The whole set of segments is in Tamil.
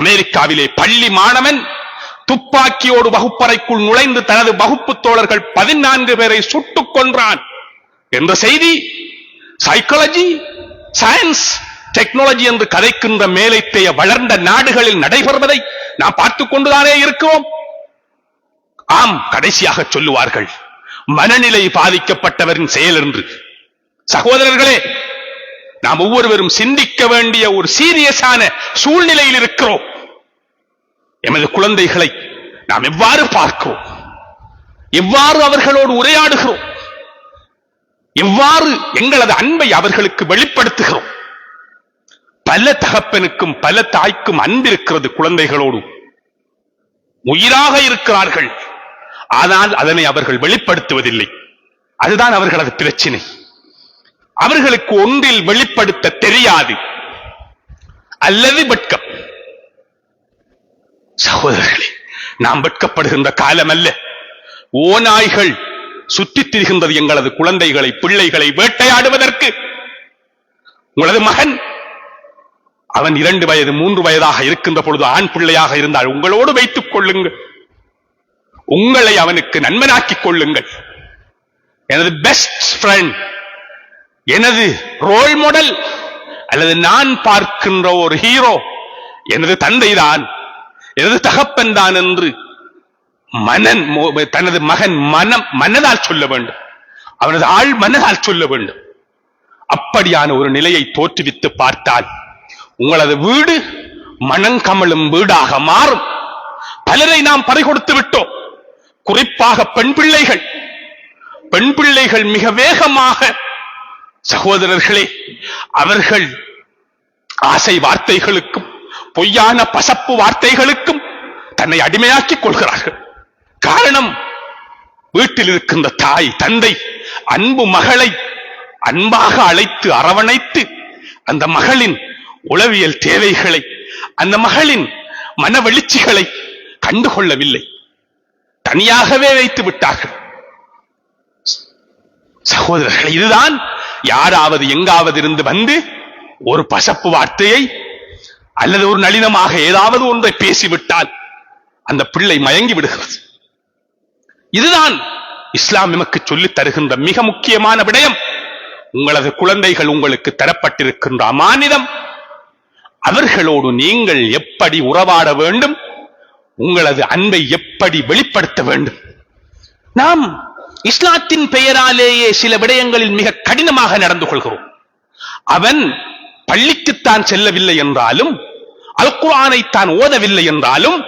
அமெரிக்காவிலே பள்ளி மாணவன் துப்பாக்கியோடு வகுப்பறைக்குள் நுழைந்து தனது வகுப்பு தோழர்கள் பதினான்கு பேரை சுட்டுக் கொன்றான். என்ற செய்தி சைக்காலஜி சயின்ஸ் டெக்னாலஜி என்று கதைக்கின்ற மேலைத்தைய வளர்ந்த நாடுகளில் நடைபெறுவதை நாம் பார்த்துக் கொண்டுதானே இருக்கிறோம். ஆம் கடைசியாக சொல்லுவார்கள் மனநிலை பாதிக்கப்பட்டவரின் செயல் என்று. சகோதரர்களே நாம் ஒவ்வொருவரும் சிந்திக்க வேண்டிய ஒரு சீரியஸான சூழ்நிலையில் இருக்கிறோம். எமது குழந்தைகளை நாம் எவ்வாறு பார்க்கிறோம்? எவ்வாறு அவர்களோடு உரையாடுகிறோம்? எவ்வாறு எங்களது அன்பை அவர்களுக்கு வெளிப்படுத்துகிறோம்? பல தகப்பனுக்கும் பல தாய்க்கும் அன்பு இருக்கிறது குழந்தைகளோடு. உயிராக இருக்கிறார்கள். ஆனால் அதனை அவர்கள் வெளிப்படுத்துவதில்லை. அதுதான் அவர்களது பிரச்சினை. அவர்களுக்கு ஒன்றில் வெளிப்படுத்த தெரியாது. அல்லது வெட்கம். சகோதரர்களே நாம் வெட்கப்படுகின்ற காலம் அல்ல ஓநாய்கள் சுற்றித் திரிகின்றது எங்களது குழந்தைகளை பிள்ளைகளை வேட்டையாடுவதற்கு. உங்களது மகன் அவன் இரண்டு வயது மூன்று வயதாக இருக்கின்ற பொழுது ஆண் பிள்ளையாக இருந்தால் உங்களோடு வைத்துக் கொள்ளுங்கள். உங்களை அவனுக்கு நண்பனாக்கிக் கொள்ளுங்கள். எனது பெஸ்ட் ஃப்ரெண்ட் எனது ரோல் மாடல் அல்லது நான் பார்க்கின்ற ஒரு ஹீரோ எனது தந்தைதான். எனது தகப்பன் தான் என்று மனன் தனது மகன் மனம் மனதால் சொல்ல வேண்டும். அவனது ஆள் மனதால் சொல்ல வேண்டும். அப்படியான ஒரு நிலையை தோற்றுவித்து பார்த்தால் உங்களது வீடு மனங்கமழும் வீடாக மாறும். பலரை நாம் பறிகொடுத்து விட்டோம். குறிப்பாக பெண் பிள்ளைகள். பெண் பிள்ளைகள் மிக வேகமாக சகோதரர்களே அவர்கள் ஆசை வார்த்தைகளுக்கும் பொய்யான பசப்பு வார்த்தைகளுக்கும் தன்னை அடிமையாக்கிக் கொள்கிறார்கள். காரணம் வீட்டில் இருக்கின்ற தாய் தந்தை அன்பு மகளை அன்பாக அழைத்து அரவணைத்து அந்த மகளின் உளவியல் தேவைகளை அந்த மகளின் மன வெளிச்சிகளை கண்டுகொள்ளவில்லை. தனியாகவே வைத்து விட்டார்கள். சகோதரர்கள் இதுதான் யாராவது எங்காவது இருந்து வந்து ஒரு பசப்பு வார்த்தையை அல்லது ஒரு நளினமாக ஏதாவது ஒன்றை பேசிவிட்டால் அந்த பிள்ளை மயங்கி விடுகிறது. இதுதான் இஸ்லாம் நமக்கு சொல்லித் தருகின்ற மிக முக்கியமான விடயம். உங்களது குழந்தைகள் உங்களுக்கு தரப்பட்டிருக்கின்ற அமானிதம். அவர்களோடு நீங்கள் எப்படி உறவாட வேண்டும்? உங்களது அன்பை எப்படி வெளிப்படுத்த வேண்டும்? நாம் இஸ்லாத்தின் பெயராலேயே சில விடயங்களில் மிக கடினமாக நடந்து கொள்கிறோம். அவன் பள்ளிக்குத்தான் செல்லவில்லை என்றாலும் அல் தான் ஓதவில்லை என்றாலும்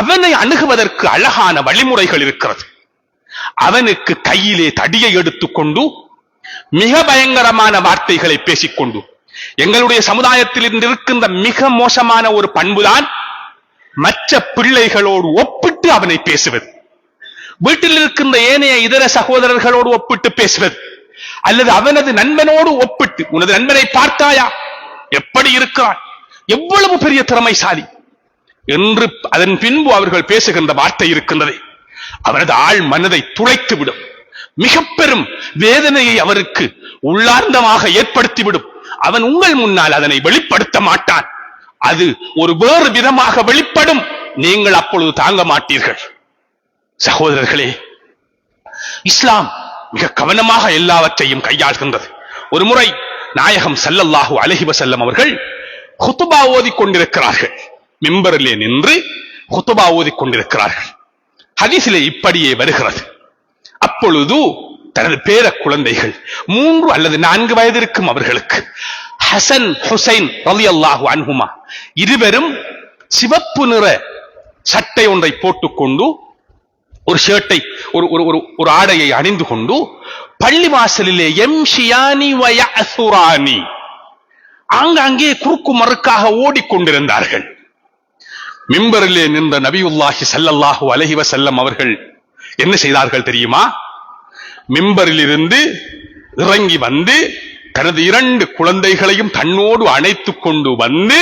அவனை அணுகுவதற்கு அழகான வழிமுறைகள் இருக்கிறது. அவனுக்கு கையிலே தடியை எடுத்துக்கொண்டு மிக பயங்கரமான வார்த்தைகளை பேசிக்கொண்டு எங்களுடைய சமுதாயத்தில் இருக்கின்ற மிக மோசமான ஒரு பண்புதான் மற்ற பிள்ளைகளோடு ஒப்பிட்டு அவனை பேசுவது. வீட்டில் இருக்கின்ற ஏனைய இதர சகோதரர்களோடு ஒப்பிட்டு பேசுவது. அல்லது அவனது நண்பனோடு ஒப்பிட்டு உனது நண்பனை பார்த்தாயா? எப்படி இருக்கிறான் எவ்வளவு பெரிய திறமைசாலி? என்று அதன் பின்பு அவர்கள் பேசுகின்ற வார்த்தை இருக்கின்றது. அவரது ஆள் மனதை துளைத்துவிடும். மிக பெரும் வேதனையை அவருக்கு உள்ளார்ந்தமாக ஏற்படுத்திவிடும். அவன் உங்கள் முன்னால் அதனை வெளிப்படுத்த மாட்டான். அது ஒரு வேறு விதமாக வெளிப்படும். நீங்கள் அப்பொழுது தாங்க மாட்டீர்கள். சகோதரர்களே இஸ்லாம் மிக கவனமாக எல்லாவற்றையும் கையாள்கின்றது. ஒரு முறை நாயகம் செல்லல்லாஹு அலைஹி வஸல்லம் அவர்கள் ஹுத்துபா ஓதிக் கொண்டிருக்கிறார்கள் மெம்பரிலே நின்று ஹுத்துபா ஓதிக் கொண்டிருக்கிறார்கள் ஹதீசிலே இப்படியே வருகிறது. அப்பொழுது தனது பேர குழந்தைகள் மூன்று அல்லது நான்கு வயது இருக்கும் அவர்களுக்கு ஹசன் ஹுசைன் ரலியல்லாஹு அன்ஹுமா இருவரும் சிவப்பு நிற சட்டை ஒன்றை போட்டுக்கொண்டு ஒரு ஷர்ட்டை ஒரு ஒரு ஒரு ஒரு ஆடையை அணிந்து கொண்டு பள்ளிவாசலிலே எம் ஷியானி வயசுரானி ஆங்காங்கே குறுக்கு மறுக்காக ஓடிக்கொண்டிருந்தார்கள். மிம்பரிலே நின்ற நபியுல்லாஹி சல்லல்லாஹு அலஹிவ செல்லம் அவர்கள் என்ன செய்தார்கள் தெரியுமா? மிம்பரில் இருந்து இறங்கி வந்து தனது இரண்டு குழந்தைகளையும் தன்னோடு அணைத்துக் கொண்டு வந்து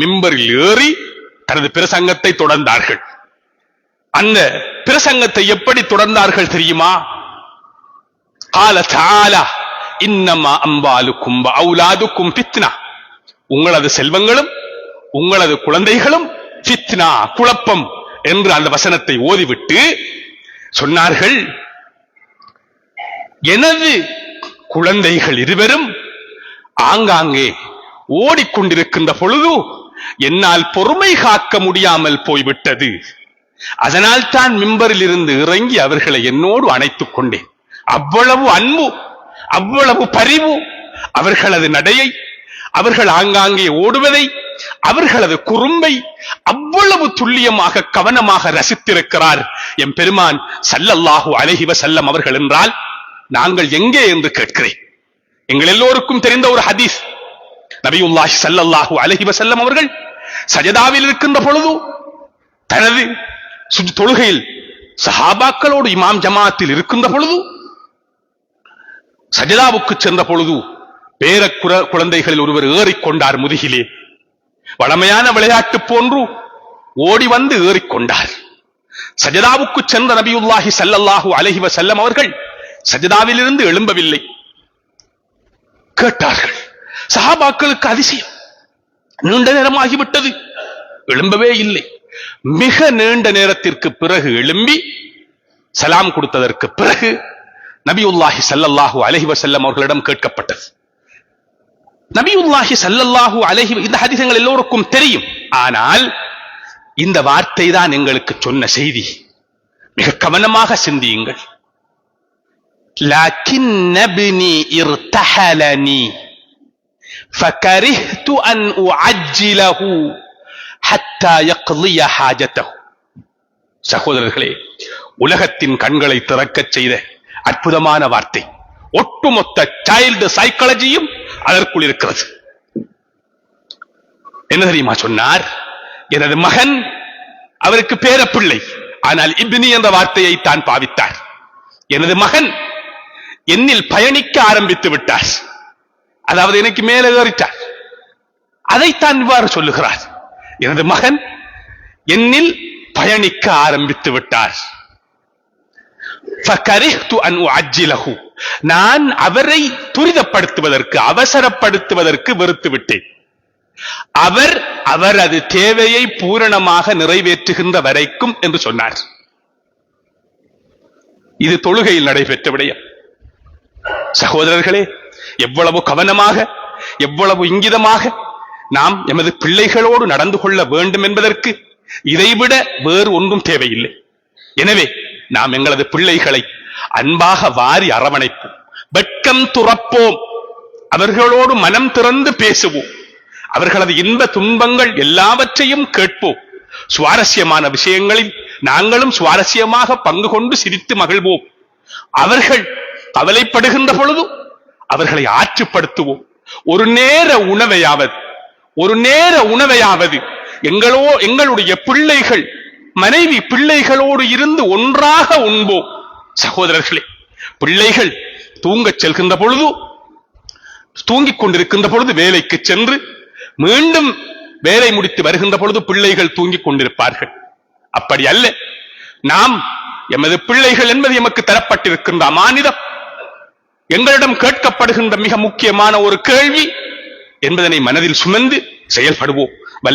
மிம்பரில் ஏறி தனது பிரசங்கத்தை தொடர்ந்தார்கள். அந்த பிரசங்கத்தை எப்படி தொடர்ந்தார்கள் தெரியுமா? கால தாலா இன்னமா அம்பாலுக்கும் அவுலாதுக்கும் பித்னா உங்களது செல்வங்களும் உங்களது குழந்தைகளும் பித்னா குழப்பம் என்று அந்த வசனத்தை ஓதிவிட்டு சொன்னார்கள். எனது குழந்தைகள் இருவரும் ஆங்காங்கே ஓடிக்கொண்டிருக்கின்ற பொழுது என்னால் பொறுமை காக்க முடியாமல் போய்விட்டது. அதனால் தான் மிம்பரில் இருந்து இறங்கி அவர்களை என்னோடு அணைத்துக் கொண்டேன். அவ்வளவு அன்பு அவ்வளவு பரிவு. அவர்களது நடையை அவர்கள் ஆங்காங்கே ஓடுவதை அவர்களது குறும்பை அவ்வளவு துல்லியமாக கவனமாக ரசித்திருக்கிறார். எம் பெருமான் சல்லல்லாஹு அலைஹி செல்லம் அவர்கள் என்றால் நாங்கள் எங்கே என்று கேட்கிறேன். எங்கள் எல்லோருக்கும் தெரிந்த ஒரு ஹதீஸ். நபியுல்லாஹி சல்லல்லாஹு அலைஹி செல்லம் அவர்கள் சஜதாவில் இருக்கின்ற பொழுது தனது தொழுகையில் சஹாபாக்களோடு இமாம் ஜமாத்தில் இருக்கின்ற பொழுது சஜதாவுக்கு சென்ற பொழுது பேர குழந்தைகளில் ஒருவர் ஏறிக்கொண்டார் முதுகிலே. வளமையான விளையாட்டு போன்று ஓடி வந்து ஏறிக்கொண்டார். சஜிதாவுக்கு சென்ற நபியுல்லாஹி சல்லல்லாஹு அலைஹி செல்லம் அவர்கள் சஜதாவிலிருந்து எழும்பவில்லை. கேட்டார்கள் சஹாபாக்களுக்கு அதிசயம். நீண்ட நேரமாகிவிட்டது. எழும்பவே இல்லை. மிக நீண்ட நேரத்திற்கு பிறகு எழும்பி சலாம் கொடுத்ததற்கு பிறகு நபியுல்லாஹி ஸல்லல்லாஹு அலைஹி வஸல்லம் அவர்களிடம் கேட்கப்பட்டது நபியுல்லாஹி ஸல்லல்லாஹு அலைஹி இந்த ஹதீஸங்கள் எல்லோருக்கும் தெரியும் ஆனால் இந்த வார்த்தை தான் எங்களுக்கு சொன்ன செய்தி மிக கவனமாக சிந்தியுங்கள் لكن ابني ارتحلني فكرهت أن أعجله حتى يقضي حاجته சகோதரர்களே உலகத்தின் கண்களை திறக்கச் செய்த அற்புதமான வார்த்தை. ஒட்டுமொத்த சைல்டு சைக்காலஜியும் அதற்குள் இருக்கிறது. என்ன தெரியுமா சொன்னார்? எனது மகன் அவருக்கு பேர பிள்ளை. ஆனால் இப்னி என்ற வார்த்தையை தான் பாவித்தார். எனது மகன் என்னில் பயணிக்க ஆரம்பித்து விட்டார். அதாவது எனக்கு மேலே ஏறிட்டார். அதைத்தான் இவ்வாறு சொல்லுகிறார். எனது மகன் என்னில் பயணிக்க ஆரம்பித்து விட்டார். நான் அவரை துரிதப்படுத்துவதற்கு அவசரப்படுத்துவதற்கு வெறுத்து விட்டேன் அவர் அவரது தேவையை பூரணமாக நிறைவேற்றுகின்ற வரைக்கும் என்று சொன்னார். இது தொழுகையில் நடைபெற்ற விடயம். சகோதரர்களே எவ்வளவு கவனமாக எவ்வளவு இங்கிதமாக நாம் எமது பிள்ளைகளோடு நடந்து கொள்ள வேண்டும் என்பதற்கு இதைவிட வேறு ஒன்றும் தேவையில்லை. எனவே நாம் எங்களது பிள்ளைகளை அன்பாக வாரி அரவணைப்போம். வெட்கம் துறப்போம். அவர்களோடு மனம் திறந்து பேசுவோம். அவர்களது இன்ப துன்பங்கள் எல்லாவற்றையும் கேட்போம். சுவாரஸ்யமான விஷயங்களில் நாங்களும் சுவாரஸ்யமாக பங்கு கொண்டு சிரித்து மகிழ்வோம். அவர்கள் கவலைப்படுகின்ற பொழுது அவர்களை ஆற்றுப்படுத்துவோம். ஒரு நேர உணவையாவது ஒரு நேர உணவையாவது எங்களோ எங்களுடைய பிள்ளைகள் மனைவி பிள்ளைகளோடு இருந்து ஒன்றாக உண்போம். சகோதரர்களே பிள்ளைகள் தூங்கச் செல்கின்ற பொழுது தூங்கிக் கொண்டிருக்கின்ற பொழுது வேலைக்கு சென்று மீண்டும் வேலை முடித்து வருகின்ற பொழுது பிள்ளைகள் தூங்கிக் கொண்டிருப்பார்கள். அப்படி அல்ல. நாம் எமது பிள்ளைகள் என்பது எமக்கு தரப்பட்டிருக்கின்ற மாநிலம் எங்களிடம் கேட்கப்படுகின்ற மிக முக்கியமான ஒரு கேள்வி என்பதனை மனதில் சுமந்து செயல்படுவோம். வல்ல